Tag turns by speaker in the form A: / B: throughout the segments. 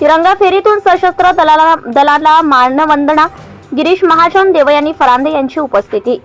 A: तिरंगा फेरीतून सशस्त्र दलाला दलाला मानवंदना गिरीश महाजन देव यांनी फरांदे यांची उपस्थिती.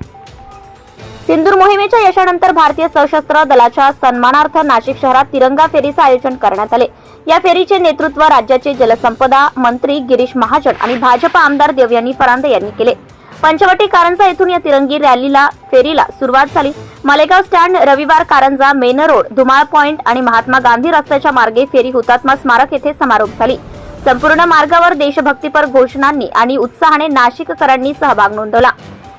A: सिंदूर मोहिमेच्या यशानंतर भारतीय सशस्त्र दलाच्या सन्मानार्थ नाशिक शहरात तिरंगा फेरीचं आयोजन करण्यात आले. या फेरीचे नेतृत्व राज्याचे जलसंपदा मंत्री गिरीश महाजन आणि भाजपा आमदार देवयानी फरांदे यांनी केले. पंचवटी कारंजा येथून या तिरंगी रॅलीला फेरीला सुरुवात झाली. मालेगाव स्टँड रविवार Karanja main road Dhumal point आणि महात्मा गांधी रस्त्याच्या मार्गे फेरी हुतात्मा स्मारक येथे समारोप झाली. संपूर्ण मार्गावर देशभक्तीपर घोषणांनी आणि उत्साहाने नाशिककरांनी सहभाग नोंदवला.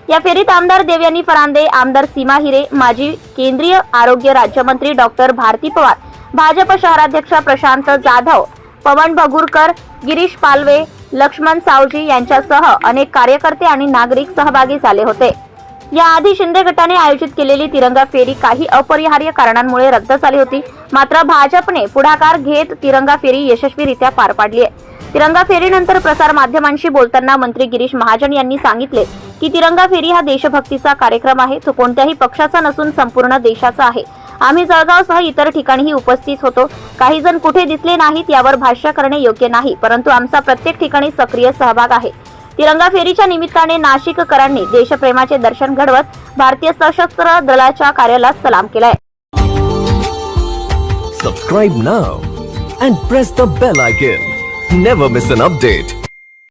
A: या फेरीत आमदार देवयानी फरांदे आमदार सीमा हिरे माजी केंद्रीय आरोग्य राज्यमंत्री डॉक्टर भारती पवार भाजप शहराध्यक्ष प्रशांत जाधव पवन भगुरकर गिरीश पालवे लक्ष्मण सावजी यांच्यासह अनेक कार्यकर्ते आणि नागरिक सहभागी झाले होते. याआधी शिंदे गटाने आयोजित केलेली तिरंगा फेरी काही अपरिहार्य कारणांमुळे रद्द झाली होती. मात्र भाजपने पुढाकार घेत तिरंगा फेरी यशस्वीरित्या पार पाडली आहे. तिरंगा फेरीनंतर प्रसार माध्यमांशी बोलताना मंत्री गिरीश महाजन यांनी सांगितले की तिरंगा फेरी हा देशभक्तीचा कार्यक्रम आहे. तो कोणत्याही पक्षाचा नसून संपूर्ण देशाचा आहे. आम्ही जळगावसह इतर ठिकाणीही उपस्थित होतो. काही जण कुठे दिसले नाहीत यावर भाष्य करणे योग्य नाही परंतु आमचा प्रत्येक ठिकाणी सक्रिय सहभाग आहे. तिरंगा फेरीच्या निमित्ताने नाशिककरांनी देशप्रेमाचे दर्शन घडवत भारतीय सशस्त्र दलाच्या कार्याला सलाम केलाय.
B: Subscribe now and press the bell icon never miss an update